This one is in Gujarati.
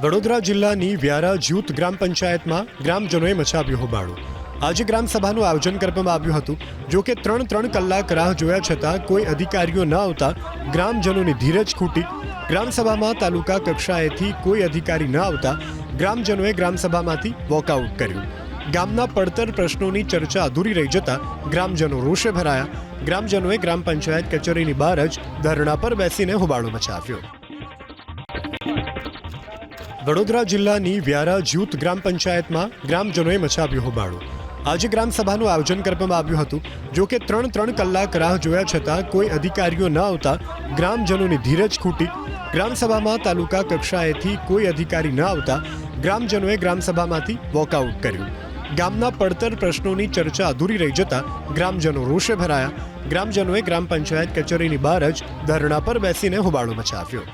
વડોદરા જિલ્લાની વ્યારા જૂથ ગ્રામ પંચાયતમાં ગ્રામજનોએ મચાવ્યું હોબાળો. આજે ગ્રામસભાનું આયોજન કરવામાં આવ્યું હતું. જો કે ત્રણ ત્રણ કલાક રાહ જોયા છતાં કોઈ અધિકારીઓ ન આવતા ગ્રામજનોની ધીરજ ખૂટી. ગ્રામસભામાં તાલુકા કક્ષાએથી કોઈ અધિકારી ન આવતા ગ્રામજનોએ ગ્રામસભામાંથી વોકઆઉટ કર્યું. ગામના પડતર પ્રશ્નોની ચર્ચા અધૂરી રહી જતા ગ્રામજનો રોષે ભરાયા. ગ્રામજનોએ ગ્રામ પંચાયત કચેરીની બહાર જ ધરણા પર બેસીને હોબાળો મચાવ્યો. વડોદરા જિલ્લાની વ્યારા જૂથ ગ્રામ પંચાયતમાં ગ્રામજનોએ મચાવ્યું હોબાળો. આજે ગ્રામસભાનું આયોજન કરવામાં આવ્યું હતું. જો કે ત્રણ ત્રણ કલાક રાહ જોયા છતાં કોઈ અધિકારીઓ ન આવતા ગ્રામજનોની ધીરજ ખૂટી. ગ્રામસભામાં તાલુકા કક્ષાએથી કોઈ અધિકારી ન આવતા ગ્રામજનોએ ગ્રામસભામાંથી વોકઆઉટ કર્યું. ગામના પડતર પ્રશ્નોની ચર્ચા અધૂરી રહી જતા ગ્રામજનો રોષે ભરાયા. ગ્રામજનોએ ગ્રામ પંચાયત કચેરીની બહાર જ ધરણા પર બેસીને હોબાળો મચાવ્યો.